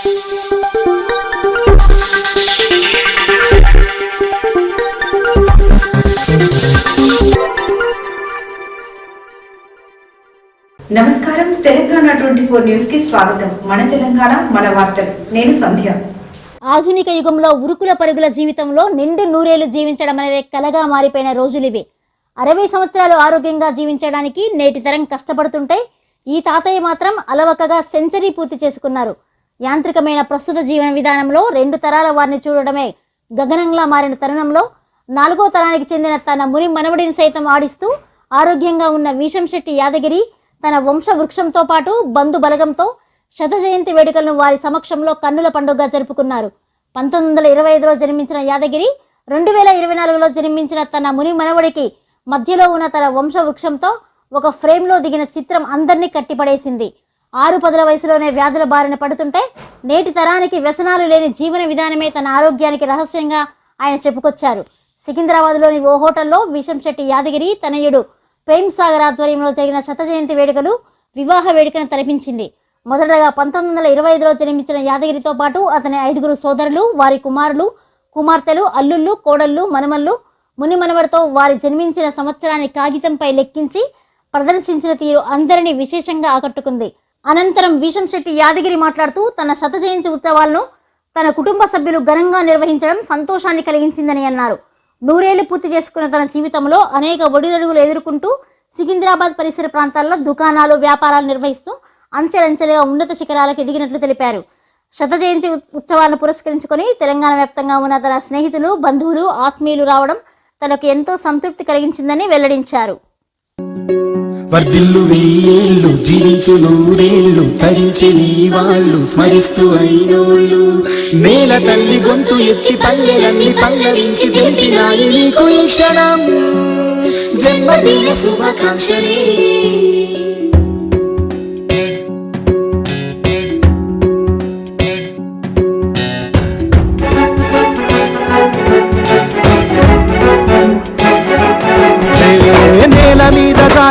నమస్కారం. Telangana twenty four న్యూస్కి స్వాగతం. మన తెలంగాణ మన వార్తలు. నేను సంధ్య. ఆధునిక యుగంలో ఉరుకుల పరుగుల జీవితంలో నిండు నూరేళ్ళు జీవించడం అనేది కలగా మారిపోయిన రోజులివి అరవై సంవత్సరాలు ఆరోగ్యంగా జీవించడానికి నేటి తరం కష్టపడుతుంటే ఈ తాతయ్య మాత్రం అలవకగా సెంచరీ పూర్తి చేసుకున్నారు. యాంత్రికమైన ప్రస్తుత జీవన విధానంలో రెండు తరాల వారిని చూడడమే గగనంలా మారిన తరుణంలో నాలుగో తరానికి చెందిన తన ముని మనవడిని సైతం ఆడిస్తూ ఆరోగ్యంగా ఉన్న వీషంశెట్టి యాదగిరి తన వంశ వృక్షంతో పాటు బంధు బలగంతో శత జయంతి వేడుకలను వారి సమక్షంలో కన్నుల పండుగగా జరుపుకున్నారు. పంతొమ్మిది వందల ఇరవై ఐదులో జన్మించిన యాదగిరి రెండు వేల ఇరవై నాలుగులో జన్మించిన తన ముని మనవడికి మధ్యలో ఉన్న తన వంశ వృక్షంతో ఒక ఫ్రేమ్లో దిగిన చిత్రం అందరినీ కట్టిపడేసింది. ఆరు పదుల వయసులోనే వ్యాధుల బారిన పడుతుంటే నేటి తరానికి వ్యసనాలు లేని జీవన విధానమే తన ఆరోగ్యానికి రహస్యంగా ఆయన చెప్పుకొచ్చారు. సికింద్రాబాద్లోని ఓ హోటల్లో విషంశెట్టి యాదగిరి తనయుడు ప్రేమ్ సాగర్ ఆధ్వర్యంలో జరిగిన శత జయంతి వేడుకలు వివాహ వేడుకను తలపించింది. మొదటగా పంతొమ్మిది వందల ఇరవై ఐదులో జన్మించిన యాదగిరితో పాటు అతని ఐదుగురు సోదరులు వారి కుమారులు కుమార్తెలు అల్లుళ్ళు కోడళ్ళు మనమళ్ళు ముని మనవడితో వారి జన్మించిన సంవత్సరాన్ని కాగితంపై లెక్కించి ప్రదర్శించిన తీరు అందరినీ విశేషంగా ఆకట్టుకుంది. అనంతరం విషంశెట్టి యాదగిరి మాట్లాడుతూ తన శత జయంతి ఉత్సవాలను తన కుటుంబ సభ్యులు ఘనంగా నిర్వహించడం సంతోషాన్ని కలిగించిందని అన్నారు. నూరేళ్ళు పూర్తి చేసుకున్న తన జీవితంలో అనేక ఒడిదడుగులు ఎదుర్కొంటూ సికింద్రాబాద్ పరిసర ప్రాంతాల్లో దుకాణాలు వ్యాపారాలు నిర్వహిస్తూ అంచెలంచెలుగా ఉన్నత శిఖరాలకు ఎదిగినట్లు తెలిపారు. శత జయంతి ఉత్సవాలను పురస్కరించుకొని తెలంగాణ వ్యాప్తంగా ఉన్న తన స్నేహితులు బంధువులు ఆత్మీయులు రావడం తనకు ఎంతో సంతృప్తి కలిగించిందని వెల్లడించారు. వర్ధిల్లు వెయ్యేళ్ళు జీవించు నూరేళ్ళు తరించి నీ వాళ్ళు స్మరిస్తూ అయినోళ్ళు. నేల తల్లి గొంతు ఎత్తి పల్లెలన్నీ పల్లవించి తెలిపినాయి నీకు ఈ క్షణం. జన్మదిన శుభాకాంక్షలే.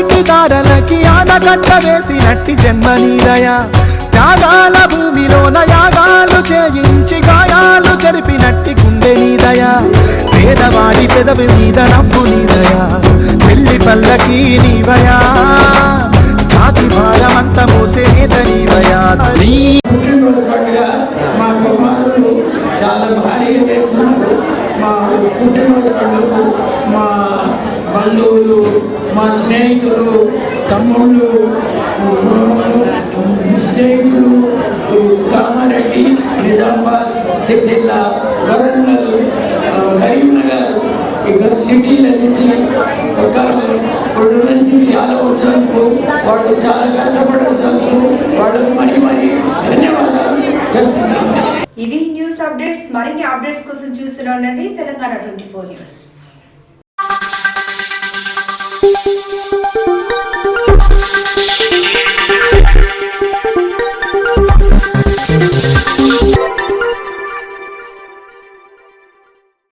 కన్నీటి దారలకి ఆనకట్ట వేసినట్టి జన్మ నీదయ త్యాగాల భూమిలోన యాగాలు చేయించి గాయాలు జరిపినట్టి గుండె నీదయ పేదవాడి పెదవి మీద నవ్వు నీదయ పెళ్ళి పల్లకి నీవయా. జాతి భారమంత మోసేద నీవయా. చాలా భారీగా చేస్తున్నారు. మా పుట్టినరోజు పండుగకు మా బంధువులు మా స్నేహితులు తమ్ముళ్ళు స్నేహితులు కామారెడ్డి నిజామాబాద్ సిరిసిల్ల వరంగల్ కరీంనగర్ ఇక సిటీల నుంచి ఒక నుంచి చాలా వచ్చినందుకు వాళ్ళు చాలా కష్టపడాల్సినందుకు వాళ్ళకు మరీ మరి ధన్యవాదాలు తెలుపుతున్నాను. ఇవి న్యూస్ అప్డేట్స్ మరిన్ని అప్డేట్స్ కోసం చూస్తూనే ఉండండి తెలంగాణ ట్వంటీ ఫోర్ న్యూస్.